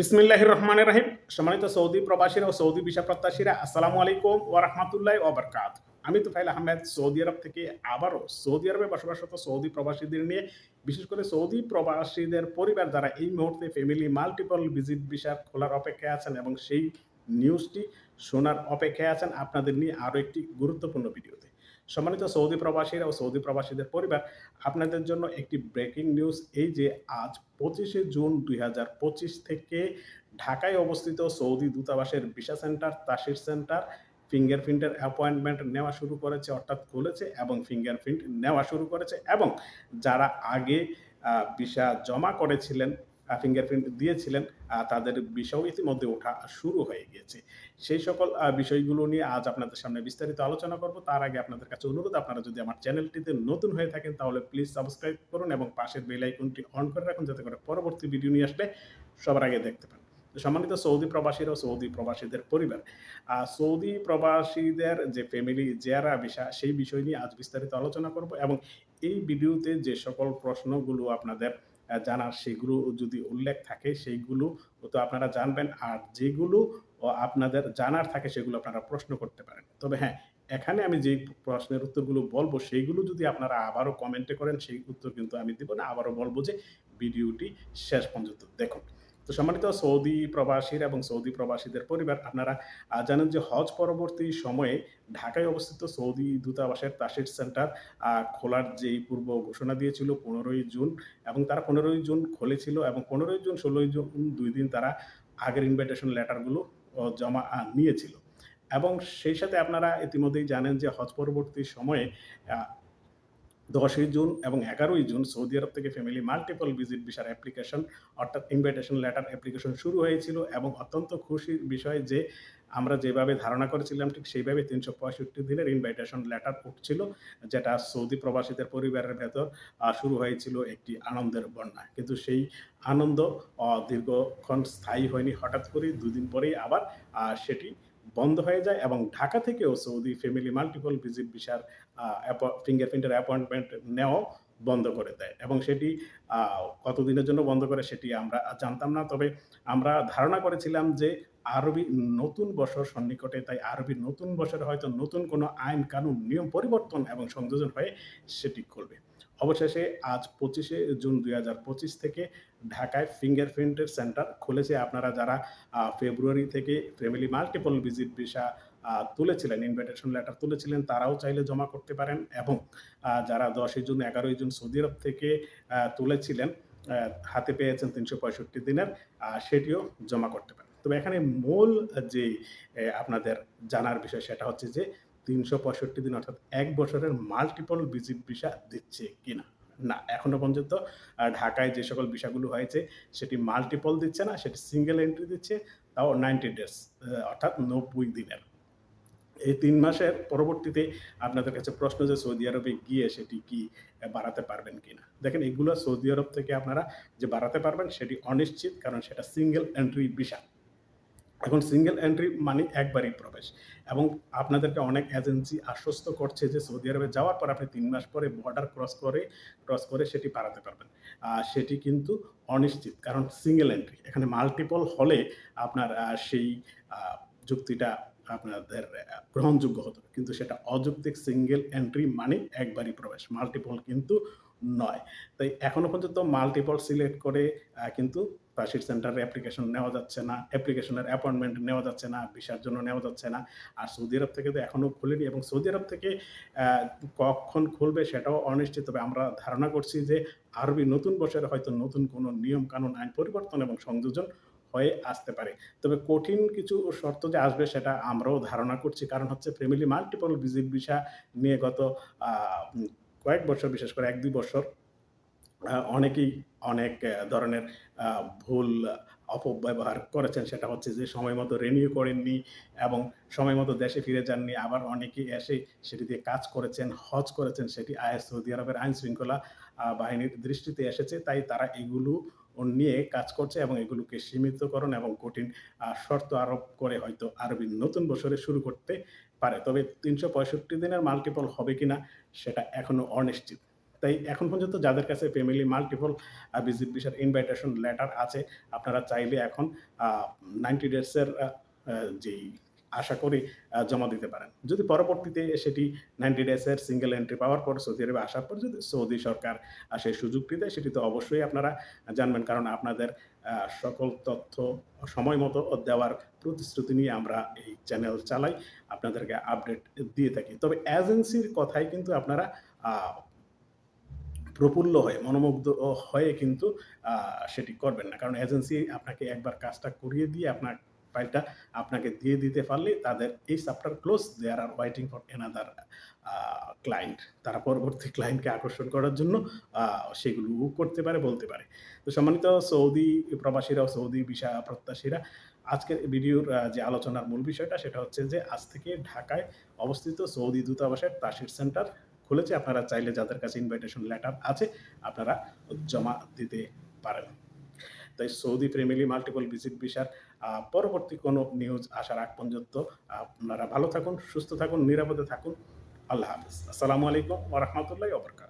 বিসমিল্লাহির রহমানির রহিম সম্মানিত সৌদি প্রবাসীরা ও সৌদি ভিসা প্রত্যাশীরা, আসসালামু আলাইকুম ও রহমতুল্লাহ ওবরকাত আমি তুফাইল আহমেদ, সৌদি আরব থেকে আবারও সৌদি আরবে বসবাসরত সৌদি প্রবাসীদের নিয়ে, বিশেষ করে সৌদি প্রবাসীদের পরিবার যারা এই মুহূর্তে ফ্যামিলি মাল্টিপল ভিজিট ভিসা খোলার অপেক্ষায় আছেন এবং সেই নিউজটি শোনার অপেক্ষায় আছেন, আপনাদের নিয়ে আরও একটি গুরুত্বপূর্ণ ভিডিওতে। সম্মানিত সৌদি প্রবাসীরা ও সৌদি প্রবাসীদের পরিবার, আপনাদের জন্য একটি ব্রেকিং নিউজ এই যে আজ পঁচিশে জুন দুই হাজার পঁচিশ থেকে ঢাকায় অবস্থিত সৌদি দূতাবাসের ভিসা সেন্টার, তাসির সেন্টার, ফিঙ্গারপ্রিন্টের অ্যাপয়েন্টমেন্ট নেওয়া শুরু করেছে, অর্থাৎ খুলেছে এবং ফিঙ্গারপ্রিন্ট নেওয়া শুরু করেছে এবং যারা আগে ভিসা জমা করেছিলেন ফিঙ্গারপ্রিন্ট দিয়েছিলেন তাদের বিষয় ইতিমধ্যে ওঠা শুরু হয়ে গিয়েছে। সেই সকল বিষয়গুলো নিয়ে আজ আপনাদের সামনে বিস্তারিত আলোচনা করব। তার আগে আপনাদের কাছে অনুরোধ, আপনারা যদি আমার চ্যানেলটিতে নতুন হয়ে থাকেন, তাহলে প্লিজ সাবস্ক্রাইব করুন এবং পাশের বেল আইকনটি অন করে রাখুন, যাতে করে পরবর্তী ভিডিও নিয়ে আসলে সবার আগে দেখতে পান। সম্মানিত সৌদি প্রবাসীরা, সৌদি প্রবাসীদের পরিবার সৌদি প্রবাসীদের যে ফ্যামিলি জেয়ারা ভিসা সেই বিষয় নিয়ে আজ বিস্তারিত আলোচনা করব এবং এই ভিডিওতে যে সকল প্রশ্নগুলো আপনাদের জানার সেগুলো যদি উল্লেখ থাকে, সেইগুলো তো আপনারা জানবেন। আর যেগুলো আপনাদের জানার থাকে, সেগুলো আপনারা প্রশ্ন করতে পারেন। তবে হ্যাঁ এখানে আমি যে প্রশ্নের উত্তরগুলো বলব, সেইগুলো যদি আপনারা আবারও কমেন্টে করেন, সেই উত্তর কিন্তু আমি দেবো না। আবারও বলব যে, ভিডিওটি শেষ পর্যন্ত দেখুন। তো সম্মানিত সৌদি প্রবাসীর এবং সৌদি প্রবাসীদের পরিবার, আপনারা জানেন যে হজ পরবর্তী সময়ে ঢাকায় অবস্থিত সৌদি দূতাবাসের তাসির সেন্টার খোলার যেই পূর্ব ঘোষণা দিয়েছিল পনেরোই জুন এবং তারা পনেরোই জুন খুলেছিল এবং পনেরোই জুন, ষোলোই জুন দুই দিন তারা আগের ইনভাইটেশন লেটারগুলো জমা নিয়েছিল। এবং সেই সাথে আপনারা ইতিমধ্যেই জানেন যে হজ পরবর্তী সময়ে দশই জুন এবং এগারোই জুন সৌদি আরব থেকে ফ্যামিলি মাল্টিপল ভিজিট ভিসার অ্যাপ্লিকেশন অর্থাৎ ইনভাইটেশন লেটার অ্যাপ্লিকেশন শুরু হয়েছিল এবং অত্যন্ত খুশির বিষয় যে আমরা যেভাবে ধারণা করেছিলাম ঠিক সেইভাবে তিনশো পঁয়ষট্টি দিনের ইনভাইটেশন লেটার উঠছিল, যেটা সৌদি প্রবাসীদের পরিবারের ভেতর শুরু হয়েছিল একটি আনন্দের বন্যা। কিন্তু সেই আনন্দ দীর্ঘক্ষণ স্থায়ী হয়নি, হঠাৎ করে দুদিন পরেই আবার সেটি বন্ধ হয়ে যায় এবং ঢাকা থেকেও সৌদি ফ্যামিলি মাল্টিপল ভিজিট ভিসার ফিঙ্গারপ্রিন্টের অ্যাপয়েন্টমেন্ট নেওয়া বন্ধ করে দেয় এবং সেটি কতদিনের জন্য বন্ধ করে সেটি আমরা জানতাম না। তবে আমরা ধারণা করেছিলাম যে আরবি নতুন বছর সন্নিকটে, তাই আরবি নতুন বছরে হয়তো নতুন কোনো আইন, কানুন, নিয়ম পরিবর্তন এবং সংযোজন হয়ে সেটি করবে অবশেষে আজ পঁচিশে জুন দুই হাজার পঁচিশ থেকে ঢাকায় ফিঙ্গারপ্রিন্টের সেন্টার খুলেছে। আপনারা যারা ফেব্রুয়ারি থেকে ফ্যামিলি মাল্টিপল ভিজিট ভিসা তুলেছিলেন ইনভিটেশন লেটার তুলেছিলেন, তারাও চাইলে জমা করতে পারেন এবং যারা দশই জুন, এগারোই জুন সৌদি আরব থেকে তুলেছিলেন হাতে পেয়েছেন তিনশো পঁয়ষট্টি দিনের সেটিও জমা করতে পারেন। তবে এখানে মূল, যে আপনাদের জানার বিষয় সেটা হচ্ছে যে, তিনশো পঁয়ষট্টি দিন অর্থাৎ এক বছরের মাল্টিপল ভিজিট ভিসা দিচ্ছে কিনা? না, এখনও পর্যন্ত ঢাকায় যে সকল বিষয়গুলো হয়েছে, সেটি মাল্টিপল দিচ্ছে না, সেটি সিঙ্গেল এন্ট্রি দিচ্ছে, তাও নাইনটি ডেজ অর্থাৎ নব্বই দিনের। এই তিন মাসের পরবর্তীতে আপনাদের কাছে প্রশ্ন যে, সৌদি আরবে গিয়ে সেটি কি বাড়াতে পারবেন কিনা? দেখেন, এগুলো সৌদি আরব থেকে আপনারা যে বাড়াতে পারবেন, সেটি অনিশ্চিত, কারণ সেটা সিঙ্গেল এন্ট্রি ভিসা এখন সিঙ্গেল এন্ট্রি মানে একবারই প্রবেশ। এবং আপনাদেরকে অনেক এজেন্সি আশ্বস্ত করছে যে সৌদি আরবে যাওয়ার পর আপনি তিন মাস পরে বর্ডার ক্রস করে ক্রস করে সেটি পারাতে পারবেন। সেটি কিন্তু অনিশ্চিত, কারণ সিঙ্গেল এন্ট্রি এখানে মাল্টিপল হলে আপনার সেই যুক্তিটা আপনাদের গ্রহণযোগ্য হতো কিন্তু সেটা অযৌক্তিক সিঙ্গেল এন্ট্রি মানে একবারই প্রবেশ। মাল্টিপল কিন্তু নয়। তাই এখনও পর্যন্ত মাল্টিপল সিলেক্ট করে কিন্তু তাসির সেন্টারে অ্যাপ্লিকেশন নেওয়া যাচ্ছে না অ্যাপ্লিকেশনের অ্যাপয়েন্টমেন্ট নেওয়া যাচ্ছে না, ভিসার জন্য নেওয়া যাচ্ছে না। আর সৌদি আরব থেকে তো এখনও খুলেনি এবং সৌদি আরব থেকে কখন খুলবে সেটাও অনিশ্চিত। তবে আমরা ধারণা করছি যে আরবি নতুন বছরে হয়তো নতুন কোনো নিয়ম কানুন, আইন পরিবর্তন এবং সংযোজন হয়ে আসতে পারে। তবে কঠিন কিছু শর্ত যে আসবে সেটা আমরাও ধারণা করছি। কারণ হচ্ছে ফ্যামিলি মাল্টিপল ভিজিট ভিসা নিয়ে গত কয়েক বছর, বিশেষ করে এক, দুই বছর অনেকেই অনেক ধরনের ভুল অপব্যবহার করেছেন। সেটা হচ্ছে যে সময় মতো রেনিউ করেননি এবং সময় মতো দেশে ফিরে যাননি। আবার অনেকেই এসে সেটি দিয়ে কাজ করেছেন, হজ করেছেন। সেটি আইএস, সৌদি আরবের আইন শৃঙ্খলা বাহিনীর দৃষ্টিতে এসেছে। তাই তারা এগুলো নিয়ে কাজ করছে এবং এগুলোকে সীমিতকরণ এবং কঠিন শর্ত আরোপ করে হয়তো আরবি নতুন বছরে শুরু করতে পারে। তবে তিনশো পঁয়ষট্টি দিনের মাল্টিপল হবে কিনা সেটা এখনও অনিশ্চিত। তাই এখন পর্যন্ত যাদের কাছে ফ্যামিলি মাল্টিপল ভিজিট ভিসার ইনভাইটেশন লেটার আছে, আপনারা চাইলে এখন আ 90 ডেজসের আ আ যেই আশা করি জমা দিতে পারেন। যদি পরবর্তীতে সেটি 90 ডেজের সিঙ্গেল এন্ট্রি পাওয়ার পর সৌদি আরবে আসার পর যদি সৌদি সরকার সেই সুযোগটি দেয়, সেটি তো অবশ্যই আপনারা জানবেন। কারণ আপনাদের সকল তথ্য সময় মতো দেওয়ার প্রতিশ্রুতি নিয়ে আমরা এই চ্যানেল চালাই। আপনাদেরকে আপডেট দিয়ে থাকি। তবে এজেন্সির কথায় কিন্তু আপনারা প্রফুল্ল হয়ে, মনোমুগ্ধ হয়ে কিন্তু সেটি করবেন না। কারণ এজেন্সি আপনাকে একবার কাজটা করিয়ে দিয়ে আপনার ফাইলটা আপনাকে দিয়ে দিতে পারলে তাদের এই chapter close. They are waiting for another client. তারা পরবর্তী ক্লায়েন্টকে আকর্ষণ করার জন্য সেগুলো করতে পারে, বলতে পারে। তো সম্মানিত সৌদি প্রবাসীরা সৌদি ভিসা প্রত্যাশীরা, আজকের ভিডিওর যে আলোচনার মূল বিষয়টা সেটা হচ্ছে যে আজ থেকে ঢাকায় অবস্থিত সৌদি দূতাবাসের তাশির সেন্টার খুলেছে। আপনারা চাইলে যাদের কাছে ইনভাইটেশন লেটার আছে, আপনারা জমা দিতে পারেন। তাই সৌদি ফ্যামিলি মাল্টিপল ভিজিট ভিসার পরবর্তী কোনো নিউজ আসার আগ পর্যন্ত আপনারা ভালো থাকুন, সুস্থ থাকুন, নিরাপদে থাকুন। আল্লাহ হাফিজ আসসালামু আলাইকুম ওরহামতুল্লাহ বারাকাতুহু।